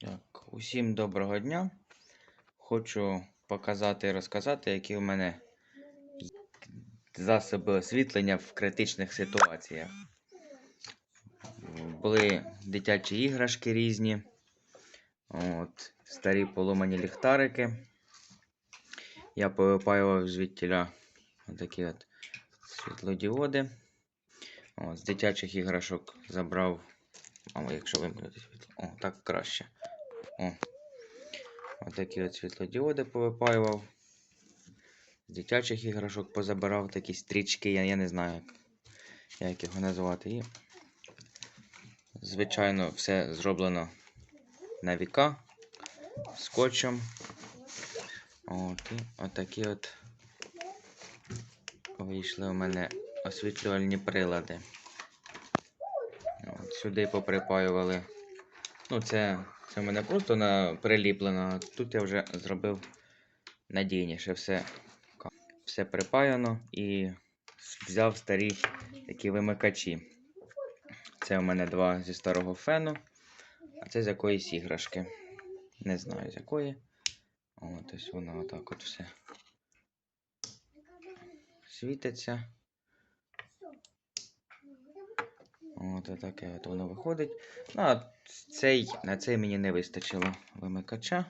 Так, усім доброго дня. Хочу показати і розказати, які у мене засоби освітлення в критичних ситуаціях. Були дитячі іграшки різні, от, старі поломані ліхтарики. Я повипаював звідтіля такі от світлодіоди. От, з дитячих іграшок забрав. А якщо вимкнути світло. О, так краще. О. Отакі от світлодіоди повипаював. З дитячих іграшок позабирав такі стрічки, я, я не знаю, як, як його назвати. І, звичайно, все зроблено на віка скотчем. От, і отакі от вийшли у мене освітлювальні прилади. Сюди поприпаювали. Ну, це, це в мене просто на, приліплено, тут я вже зробив надійніше все, все припаяно і взяв старі такі вимикачі. Це у мене два зі старого фену, а це з якоїсь іграшки. Не знаю з якої. От ось воно отак от все світиться. От отаке от воно виходить. Ну, а цей, на цей мені не вистачило вимикача.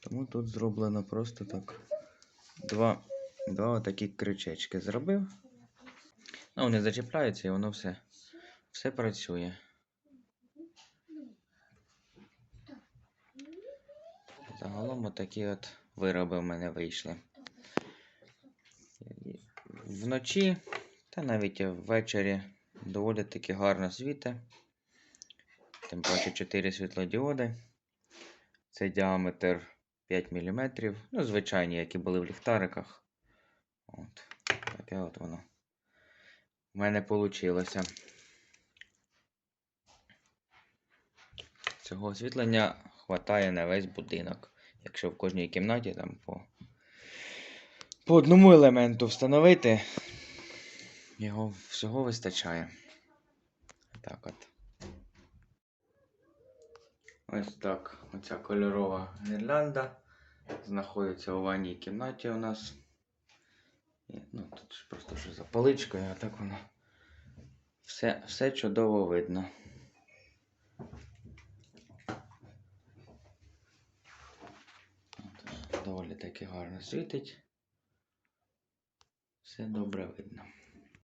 Тому тут зроблено просто так. Два, два отакі крючечки зробив. Ну, вони зачіпляються і воно все, все працює. Загалом отакі от вироби в мене вийшли. Вночі, та навіть ввечері доволі таки гарно світить. Тим паче 4 світлодіоди. Це діаметр 5 мм. Ну, звичайні, які були в ліхтариках. От. Таке от воно. У мене вийшло. Цього освітлення хватає на весь будинок. Якщо в кожній кімнаті там по, по одному елементу встановити, його всього вистачає. Так от. Ось так. Оця кольорова гірлянда знаходиться у ванній кімнаті у нас. І, ну, тут просто що за поличкою, а так воно все, все чудово видно. Доволі таки гарно світить. Все добре видно.